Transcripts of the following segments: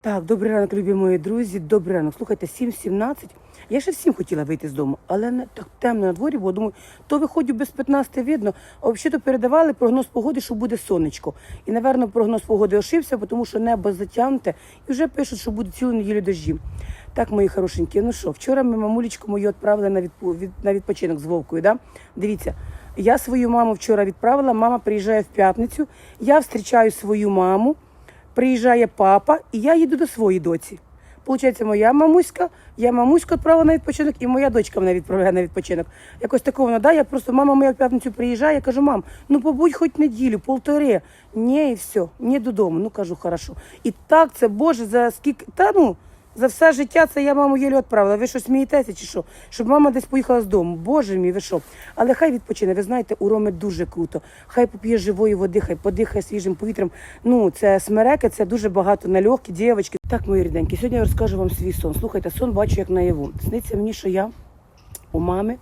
Так, добрий ранок, любі мої друзі. Добрий ранок. Слухайте, 7.17. Я ще всім хотіла вийти з дому, але не так темно на дворі, бо думаю, то виходжу без 15 видно. А взагалі передавали прогноз погоди, що буде сонечко. І, напевно, прогноз погоди ошився, тому що небо затягнуте, і вже пишуть, що буде цілу неділю дощі. Так, мої хорошенькі, ну що, вчора ми мамулечку мою відправили на, відпу... від... на відпочинок з Вовкою. Да? Дивіться, я свою маму вчора відправила, мама приїжджає в п'ятницю, я зустрічаю свою маму приїжджає папа, і я їду до своєї доці. Получається, моя мамуська, я мамуську відправила на відпочинок, і моя дочка мене відправляє на відпочинок. Якось такого воно, да, я просто мама моя в п'ятницю приїжджає, я кажу, мам, ну побудь хоч неділю, полтори. Ні, і все, ні додому. Ну кажу, хорошо. І так це, Боже, за скільки, та ну, за все життя це я маму єлі відправила. Ви що смієтеся чи що? Щоб мама десь поїхала з дому. Боже мій, ви що? Але хай відпочине. Ви знаєте, у Роми дуже круто. Хай поп'є живої води, хай подихає свіжим повітрям. Ну, це смереки, це дуже багато нальовки, дівчатки. Так, мої рідненькі, сьогодні я розкажу вам свій сон. Слухайте, сон бачу як наяву. Сниться мені, що я у мами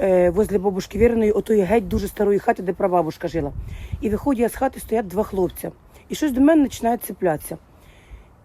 е, возле бабушки Віреної, отої геть дуже старої хати, де прабабушка жила. І виходить, я з хати стоять два хлопця. І щось до мене починає цеплятися.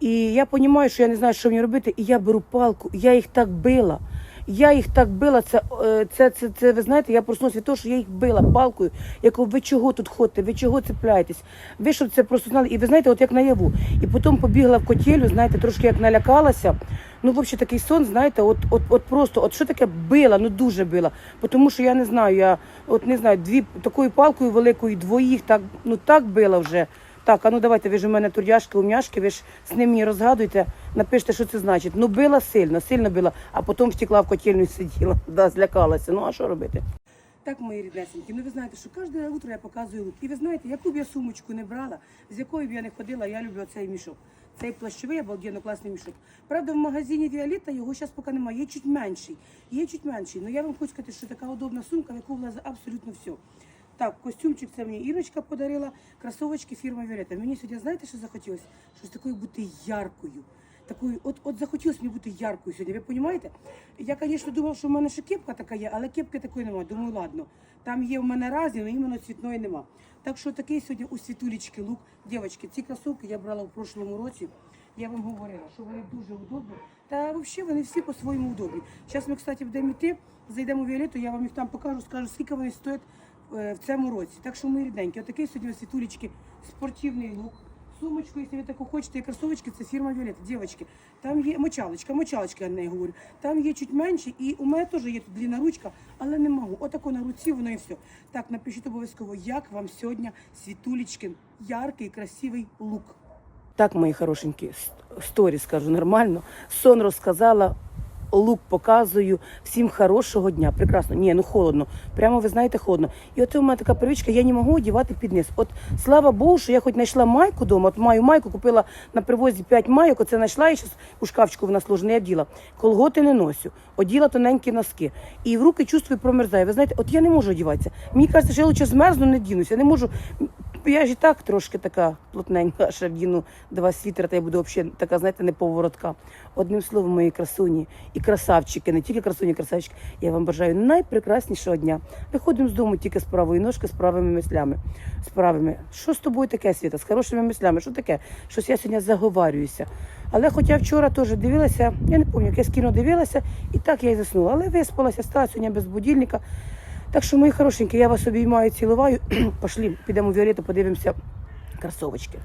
І я розумію, що я не знаю, що мені робити, і я беру палку, я їх так била. Я їх так била, це, е, це, це, це ви знаєте, я проснулася від того, що я їх била палкою. Я ви чого тут ходите, ви чого цепляєтесь? Ви щоб це просто знали. І ви знаєте, от як наяву. І потім побігла в котелю, знаєте, трошки як налякалася. Ну, взагалі, такий сон, знаєте, от, от, от просто, от що таке била, ну дуже била. Тому що я не знаю, я от не знаю, дві такою палкою великою, двоїх, так, ну так била вже. Так, а ну давайте, ви ж у мене турдяшки, умняшки, ви ж з ним мені розгадуєте, напишіть, що це значить. Ну била сильно, сильно била, а потім втекла в котельню і сиділа, да, злякалася. Ну а що робити? Так, мої ріднесенькі, ну ви знаєте, що кожне утро я показую лук. І ви знаєте, яку б я сумочку не брала, з якою б я не ходила, я люблю цей мішок. Цей плащовий обалденно класний мішок. Правда, в магазині Віолетта його зараз поки немає. Є чуть менший. Є чуть менший. Ну я вам хочу сказати, що така удобна сумка, в яку влазить абсолютно все. Так, костюмчик це мені Ірочка подарила, кросовочки фірма Віолетта. Мені сьогодні, знаєте, що захотілося? Щось такою бути яркою. Такою, от, от захотілося мені бути яркою сьогодні. Ви розумієте? Я, звісно, думав, що в мене ще кепка така є, але кепки такої немає. Думаю, ладно, там є в мене різні, але іменно цвітної нема. Так що такий сьогодні у світулічки лук. Дівчатки, ці кросовки я брала в прошлому році. Я вам говорила, що вони дуже удобні. Та взагалі вони всі по-своєму удобні. Зараз ми, кстати, будемо йти, зайдемо в Віолетту, я вам їх там покажу, скажу, скільки вони стоять в цьому році. Так що ми рідненькі. Отакий сьогодні світулечки спортивний лук. Сумочку, якщо ви таку хочете, і кросовочки, це фірма Віолетта. Дівчатки, там є мочалочка, мочалочка, я неї говорю. Там є чуть менше, і у мене теж є тут длинна ручка, але не можу. Отако на руці, воно і все. Так, напишіть обов'язково, як вам сьогодні світулечкин яркий, красивий лук. Так, мої хорошенькі, сторі скажу нормально. Сон розказала, лук показую. Всім хорошого дня. Прекрасно. Ні, ну холодно. Прямо ви знаєте, холодно. І от у мене така привичка, я не можу одягати під низ. От слава Богу, що я хоч знайшла майку вдома, от маю майку, купила на привозі 5 майок, оце знайшла і зараз у шкафчику вона сложена, я вділа. Колготи не носю, оділа тоненькі носки. І в руки чувствую промерзає. Ви знаєте, от я не можу одягатися. Мені кажеться, що я лучше змерзну, не дінуся. Я не можу. Я ж і так трошки така плотненька, ще вдіну два світера, та я буду взагалі така, знаєте, не поворотка. Одним словом, мої красуні і красавчики, не тільки красуні, красавчики, я вам бажаю найпрекраснішого дня. Виходимо з дому тільки з правої ножки, з правими мислями. З правими. Що з тобою таке, Світа? З хорошими мислями? Що таке? Щось я сьогодні заговарююся. Але хоча вчора теж дивилася, я не пам'ятаю, якесь кіно дивилася, і так я й заснула. Але виспалася, стала сьогодні без будильника. Так що, мої хорошенькі, я вас обіймаю, цілуваю. Пошлі, підемо в Віолету, подивимося кросовочки.